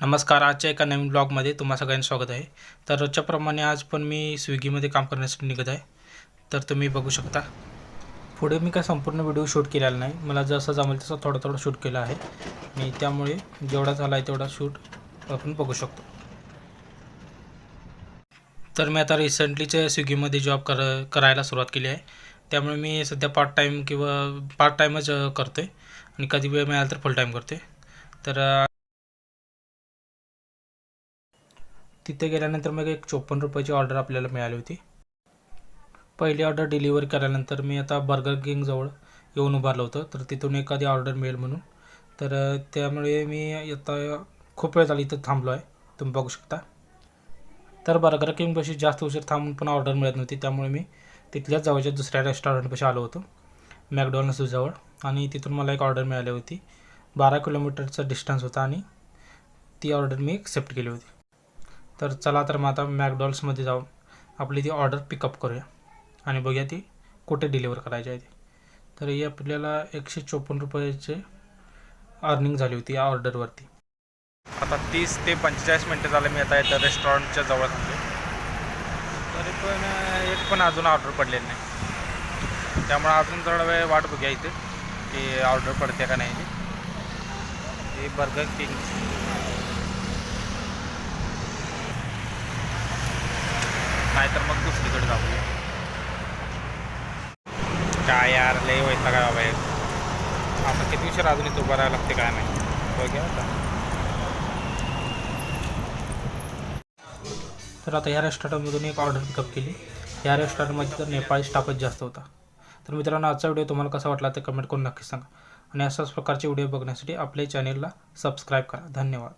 नमस्कार आजच्या एका नवीन ब्लॉगमध्ये तुम्हा सगळ्यांचं स्वागत आहे. तर रोजच्याप्रमाणे आज पण मी स्विगीमध्ये काम करण्यासाठी निघत आहे. तर तुम्ही बघू शकता. पुढे मी काय संपूर्ण व्हिडिओ शूट केलेला नाही. मला जसं जमेल तसं थोडं थोडं शूट केलं आहे. आणि त्यामुळे जेवढा झाला आहे तेवढा शूट आपण बघू शकतो. तर मी आता रिसेंटलीच्या स्विगीमध्ये जॉब कर करायला सुरुवात केली आहे. त्यामुळे मी सध्या पार्ट टाईम किंवा पार्ट टाईमच करतो आहे आणि कधी वेळ मिळाला तर फुल टाईम करते तर तिथे गेल्यानंतर मग एक चोपन्न रुपयाची ऑर्डर आपल्याला मिळाली होती. पहिली ऑर्डर डिलिव्हर केल्यानंतर मी आता बर्गर किंगजवळ येऊन उभारलं होतं. तर तिथून एखादी ऑर्डर मिळेल म्हणून. तर त्यामुळे मी आता खूप वेळ झाली इथं थांबलो आहे तुम्ही बघू शकता. तर बर्गर किंगपाशी जास्त उशीर थांबून पण ऑर्डर मिळत नव्हती. त्यामुळे मी तिथल्याच जवळच्या दुसऱ्या रेस्टॉरंटपाशी आलो होतो. मॅकडॉनल्ड्सजवळ आणि तिथून मला एक ऑर्डर मिळाली होती. बारा किलोमीटरचा डिस्टन्स होता आणि ती ऑर्डर मी एक्सेप्ट केली होती. तर चला तर मग आता मॅकडॉल्समध्ये जाऊन आपली ती ऑर्डर पिकअप करूया. आणि बघूया ती कुठे डिलिव्हर करायची आहे ती. तर ही आपल्याला एकशे चोपन्न रुपयाचे अर्निंग झाली होती या ऑर्डरवरती आता तीस ते पंचेचाळीस मिनटं झालं मी आता इथं रेस्टॉरंटच्या जवळ थांबले तरी पण एक पण अजून ऑर्डर पडलेली नाही. त्यामुळे अजून थोडा वेळ वाट बघूया इथे की ऑर्डर पडते का नाही ते. बर्गर किंग नाहीतर मग दुसरीकडे जाऊया काय यार लय व्हायचा काय बाबा आता किती उशीर अजून इथं उभं राहायला लागते काय नाही तर आता ह्या रेस्टॉरंटमधून एक ऑर्डर पिकअप केली. ह्या रेस्टॉरंटमध्ये तर नेपाळी स्टाफच जास्त होता. तर मित्रांनो आजचा व्हिडिओ तुम्हाला कसा वाटला ते कमेंट करून नक्की सांगा. आणि अशाच प्रकारचे व्हिडिओ बघण्यासाठी आपल्या चॅनेलला सबस्क्राईब करा. धन्यवाद.